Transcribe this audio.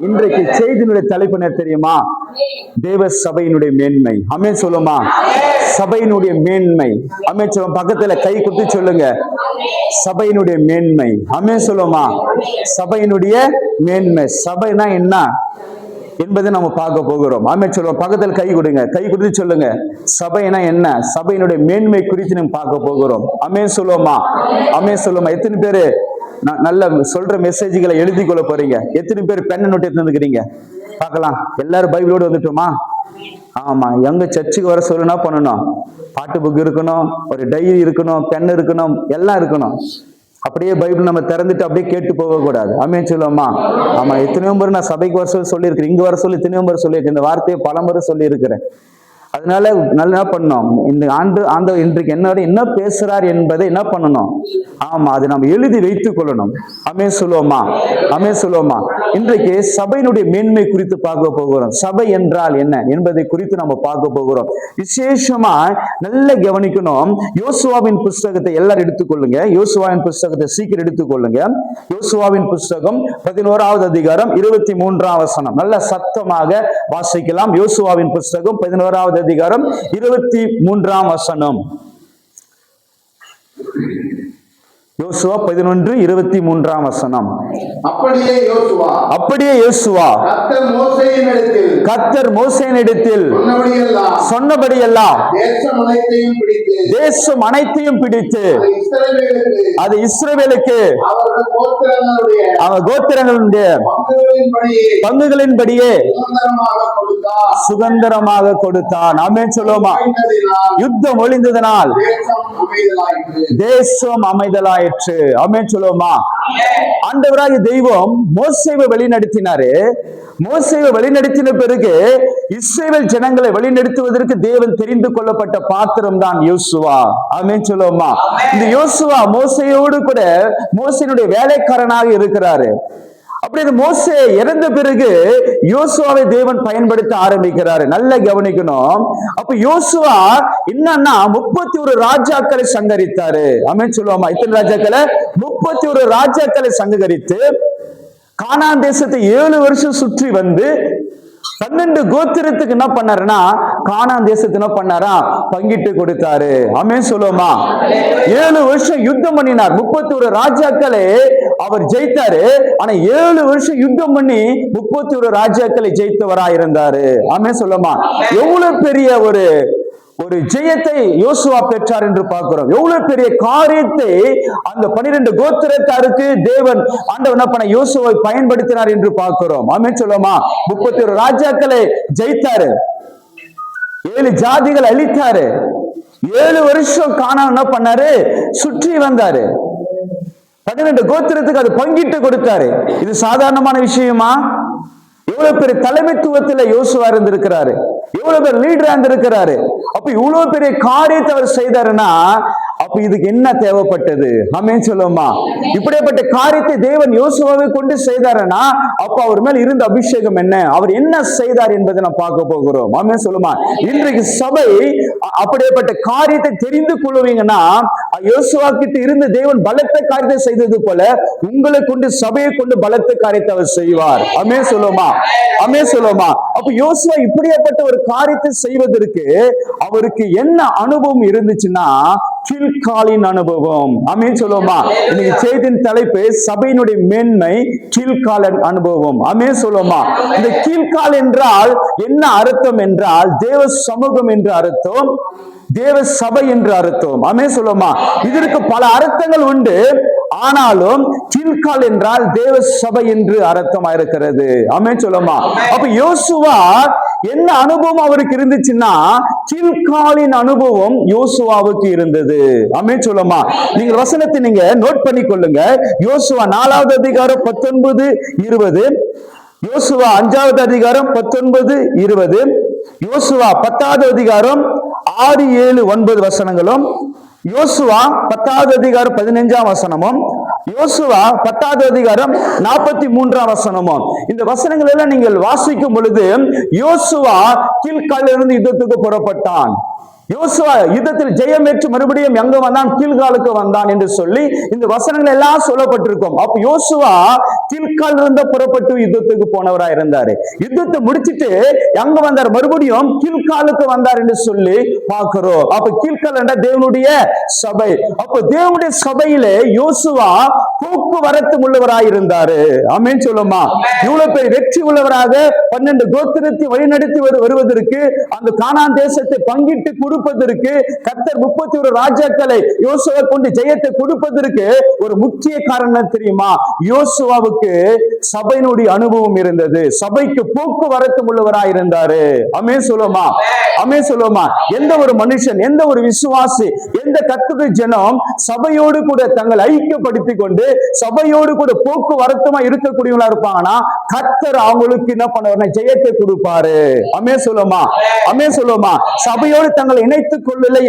இன்றைக்கு செய்தியினுடைய தலைப்பு என்ன தெரியுமா? தேவ சபையினுடைய மேன்மை. அமே சொல்லுமா? சபையினுடைய மேன்மை. அமே சொல்லும்? பக்கத்துல கை குத்தி சொல்லுங்க. சபையினுடைய மேன்மை. அமே சொல்லுமா? சபையினுடைய மேன்மை. சபைனா என்ன? என்பதை நம்ம பார்க்க போகிறோம். ஆமே சொல்லுவோம் பக்கத்தில் கை கொடுங்க. கை கொடுத்து சொல்லுங்க. சபைனா என்ன? சபையினுடைய மேன்மை குறித்து நம்ம பார்க்க போகிறோம். அமே சொல்லுவோமா அமே சொல்லுவோமா எத்தனை பேரு? நல்ல சொல்ற மெசேஜ்களை எழுதி கொள்ள போறீங்க. எத்தனை பேர் பெண்ணை நோட்டி எடுத்துருக்கிறீங்க பார்க்கலாம். எல்லாரும் பைபிளோடு வந்துட்டோமா? ஆமா. எங்க சர்ச்சுக்கு வர சொல்லுனா பண்ணணும். பாட்டு புக் இருக்கணும் ஒரு டைரி இருக்கணும் பென் இருக்கணும் எல்லாம் இருக்கணும். அப்படியே பைபிள் நம்ம திறந்துட்டு அப்படியே கேட்டு போக கூடாது. அமேன் சொல்லுவோமா? ஆமா. எத்தனையோ முறை நான் சபைக்கு வர சொல்லி சொல்லியிருக்கிறேன். இங்க வர சொல்லி எத்தனையோ முறை சொல்லியிருக்கேன் இந்த வார்த்தையை பல முறை சொல்லியிருக்கிறேன். அதனால நல்லா என்ன பண்ணோம் இந்த ஆண்டு ஆண்டு இன்றைக்கு என்னோட என்ன பேசுறார் என்பதை என்ன பண்ணணும்? ஆமா அதை நம்ம எழுதி வைத்துக் கொள்ளணும். அமே சொல்லுவோமா? அமே சொல்லுவோமா? இன்றைக்கு சபையினுடைய மேன்மை குறித்து பார்க்க போகிறோம். சபை என்றால் என்ன என்பதை குறித்து நம்ம பார்க்க போகிறோம். விசேஷமா நல்ல கவனிக்கணும். யோசுவாவின் புஸ்தகத்தை எல்லாரும் எடுத்துக்கொள்ளுங்க யோசுவாவின் புஸ்தகத்தை சீக்கிரம் எடுத்துக்கொள்ளுங்க யோசுவாவின் புஸ்தகம் பதினோராவது அதிகாரம் இருபத்தி மூன்றாம் வசனம். நல்ல சத்தமாக வாசிக்கலாம். யோசுவாவின் புஸ்தகம் பதினோராவது அதிகாரம் இருபத்தி மூன்றாம் வசனம். யோசுவா பதினொன்று இருபத்தி மூன்றாம் வசனம். அப்படியே யோசுவா. மோசேயின் இடத்தில். கத்தர் மோசேனிடத்தில் சொன்னபடியெல்லாம் தேசம் அனைத்தையும் பிடித்து. அதை இஸ்ரவேலுக்கு. அவன் கோத்திரங்களுடைய. பங்குகளின்படியே. சுதந்திரமாக கொடுத்தான். ஆமென் சொல்லுவோமா? யுத்தம் ஒளிந்ததனால் தேசம் அமைதலாயிற்று. ஆயிற்று. அமைதலாயிற்று சொல்லுவோமா? ஆண்டவராகிய தெய்வம் மோசைவை வழிநடத்தினாரு. மோசைவை வழிநடத்தின பிறகு இஸ்ரேல் ஜனங்களை வழிநடத்துவதற்கு தேவன் தெரிந்து கொள்ளப்பட்ட பாத்திரம் தான் யோசுவா. ஆமென் சொல்லுவோமா? இந்த யோசுவா மோசையோடு கூட மோசையினுடைய வேலைக்காரனாக இருக்கிறாரு. அப்படின்னு மோசே இறந்த பிறகு யோசுவாவை தேவன் பயன்படுத்த ஆரம்பிக்கிறாரு. நல்லா கவனிக்கணும். அப்ப யோசுவா என்னன்னா முப்பத்தி ஒரு ராஜாக்களை சங்கரித்தாரு. அமைன்னு சொல்லுவாமா? இத்தனை ராஜாக்களை? முப்பத்தி ஒரு ராஜாக்களை சங்கரித்து கானான் தேசத்தை ஏழு வருஷம் சுற்றி வந்து பன்னெண்டு கோத்திரத்துக்கு என்ன பண்ணாருன்னா காணான் தேசத்தை என்ன பண்ணாரா? பங்கிட்டு கொடுத்தாரு. அமே சொல்லுவோமா? ஏழு வருஷம் யுத்தம் பண்ணினார். முப்பத்தி ஒரு ராஜாக்களை அவர் ஜெயித்தாரு. ஆனா ஏழு வருஷம் யுத்தம் பண்ணி முப்பத்தி ஒரு ராஜாக்களை ஜெயித்தவரா இருந்தாரு. ஆமே சொல்லுமா. எவ்வளவு பெரிய ஒரு ஒரு ஜெயத்தை யோசுவா பெற்றார் என்று பார்க்கிறோம். எவ்வளவு பெரிய காரியத்தை அந்த பனிரெண்டு கோத்திரத்தாருக்கு தேவன் ஆண்டவர் என்ன பண்ண யோசுவை பயன்படுத்தினார் என்று பார்க்கிறோம். ஆமே சொல்லுமா. முப்பத்தி ஒரு ராஜாக்களை ஜெயித்தாரு. ஏழு ஜாதிகள் அழித்தாரு. ஏழு வருஷம் காணாம என்ன பண்ணாரு? சுற்றி வந்தாரு. பன்னிரெண்டு கோத்திரத்துக்கு அது பங்கிட்டு கொடுத்தாரு. இது சாதாரணமான விஷயமா? எவ்வளவு பெரிய தலைமைத்துவத்துல யோசுவா இருந்திருக்கிறாரு. எவ்வளவு பேர் லீடரா இருந்திருக்கிறாரு. அப்ப இவ்வளவு பெரிய காரியத்தை அவர் செய்தாருன்னா அப்ப இதுக்கு என்ன தேவைப்பட்டது? அமேன் சொல்லுமா இப்படிப்பட்ட காரியத்தை தேவன் யோசுவாவை கொண்டு செய்தாருன்னா அப்ப அவர் மேல் இருந்த அபிஷேகம் என்ன? அவர் என்ன செய்தார் என்பதை நான் பார்க்க போகிறோம். அமே சொல்லுமா? இன்றைக்கு சபை அப்படிப்பட்ட காரியத்தை தெரிந்து கொள்வீங்கன்னா யோசுவா கிட்ட இருந்த தேவன் பலத்த காரியத்தை செய்தது போல உங்களை கொண்டு சபையை கொண்டு பலத்த காரியத்தை அவர் செய்வார். அமே சொல்லுமா அமே சொல்லுமா அப்ப யோசுவா இப்படியாப்பட்ட ஒரு காரியத்தை செய்வதற்கு அவருக்கு என்ன அனுபவம் இருந்துச்சுன்னா கீழ்காலின் அனுபவம். அமீன் சொல்லுவோமா? இன்னைக்கு செய்தியின் தலைப்பு சபையினுடைய மேன்மை கீழ்காலன் அனுபவம். அமே சொல்லுவோமா? இந்த கீழ்கால் என்றால் என்ன அர்த்தம் என்றால் தேவ சமூகம் என்று அர்த்தம் தேவ சபை என்று அர்த்தம். அமே சொல்லுவோமா? இதற்கு பல அர்த்தங்கள் உண்டு. ஆனாலும் கீழ்கால் என்றால் தேவ சபை என்று அர்த்தமா இருக்கிறது அமே சொல்லுமா அப்ப யோசுவா என்ன அனுபவம் அவருக்கு இருந்துச்சுன்னா கில்காலின் அனுபவம் யோசுவாவுக்கு இருந்தது. அமே சொல்லமா? நீங்க வசனத்தை நீங்க நோட் பண்ணி கொள்ளுங்க. யோசுவா நாலாவது அதிகாரம் பத்தொன்பது இருபது. யோசுவா அஞ்சாவது அதிகாரம் பத்தொன்பது இருபது. யோசுவா பத்தாவது அதிகாரம் ஆறு ஏழு ஒன்பது வசனங்களும். யோசுவா பத்தாவது அதிகாரம் பதினைஞ்சாம் வசனமும். யோசுவா பத்தாவது அதிகாரம் நாற்பத்தி மூன்றாம் வசனமும். இந்த வசனங்கள் எல்லாம் நீங்கள் வாசிக்கும் பொழுது யோசுவா கீழ்காலிலிருந்து யுத்தத்துக்கு புறப்பட்டான். யோசுவா யுத்தத்தில் ஜெயம் பெற்று மறுபடியும் எங்க வந்தான்? கீழ்காலுக்கு வந்தான் என்று சொல்லி இந்த வசனங்கள் எல்லாம் சொல்லப்பட்டிருக்கும். அப்ப யோசுவா கீழ்கால் இருந்த புறப்பட்டு யுத்தத்துக்கு போனவரா இருந்தாரு. யுத்தத்தை முடிச்சிட்டு எங்க வந்தார்? மறுபடியும் கீழ்காலுக்கு வந்தார் என்று சொல்லி பார்க்கிறோம். அப்ப கீழ்கால் என்ற தேவனுடைய சபை. அப்ப தேவனுடைய சபையிலே யோசுவா போக்குவரத்து உள்ளவராய் இருந்தாரு. அமேன் சொல்லுமா. இவ்வளவு பேர் வெற்றி உள்ளவராக பன்னெண்டு கோத்திரத்தை வழிநடத்தி வரு- வருவதற்கு அந்த காணாந்தேசத்தை பங்கிட்டு கொடுப்பதற்கு கத்தர் முப்பத்தி ஒரு ராஜாக்களை யோசுவா கொண்டு ஜெயத்தை கொடுப்பதற்கு ஒரு முக்கிய காரணம் தெரியுமா? யோசுவாவுக்கு சபையினுடைய அனுபவம் இருந்தது. சபைக்கு போக்குவரத்து உள்ளவராய் இருந்தாரு. அமே சொல்லுமா? அமே சொல்லுமா? எந்த ஒரு மனுஷன் எந்த ஒரு விசுவாசி எந்த கத்துடைய ஜனம் சபையோடு கூட தங்களை ஐக்கியப்படுத்திக் கொண்டு சபையோடு கூட போக்குவரத்துமா இருக்கக்கூடியவங்களா இருப்பாங்கன்னா கத்தர் அவங்களுக்கு என்ன பண்ணுவாருன்னா ஜெயத்தை கொடுப்பாரு. அமே சொல்லுமா? அமே சொல்லுமா? சபையோடு தங்களை இணைத்துக் கொள்ளலை